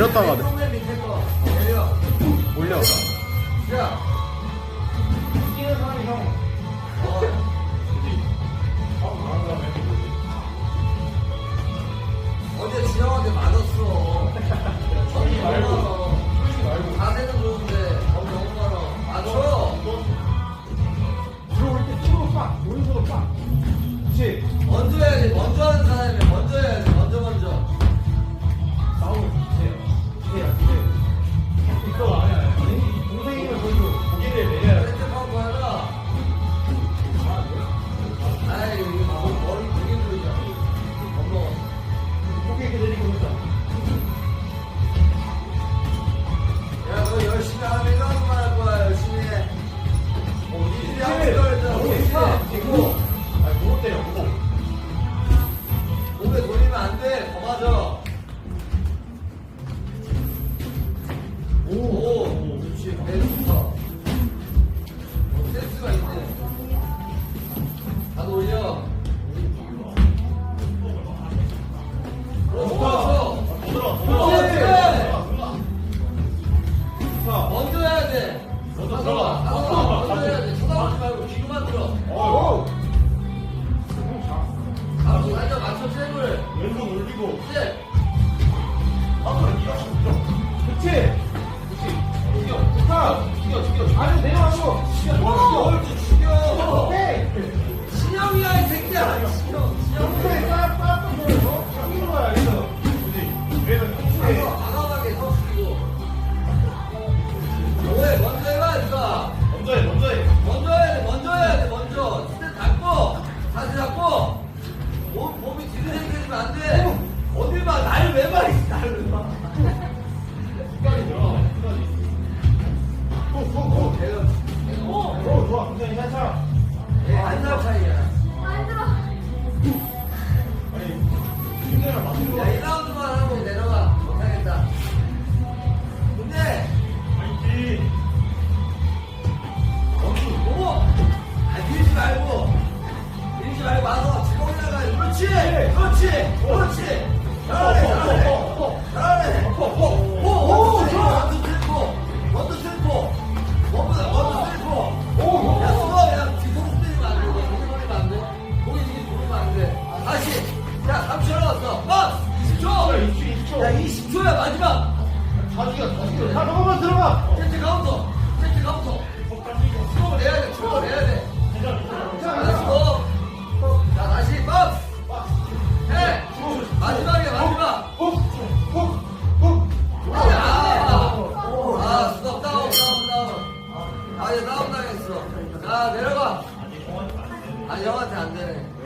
내렸다가 내려. 어, 올려. 벨부터 센스가 뭐 있네. 나도 올려. 그렇지 좋았어 먼저 해야 돼. 먼저 해야 돼. 쳐다보지 말고 귀로만 들어. 바로 살짝 맞춰 잽을. 왼손 올리고. 죽여 죽여 아주 내려와서 죽여 죽여 죽여 죽여 오케이 신영이야 이 새끼야 신영 신영 오케이 빠빠 빠빠 죽이는 거야 이거 그지 얘는 야, 20초야, 마지막. 다 죽여, 다 죽여. 다 넘어가, 들어가. 세트 가운터! 세트 가운터! 스톱을 내야 돼, 스톱을 내야 돼. 자, 다시 뭐. 자, 다시 빡. 해. 마지막이야, 마지막. 훅, 훅, 훅. 아, 아, 스톱, 다운, 다운, 다운. 아, 이제 다운 당했어. 자, 내려가. 아, 영한테 안 되네.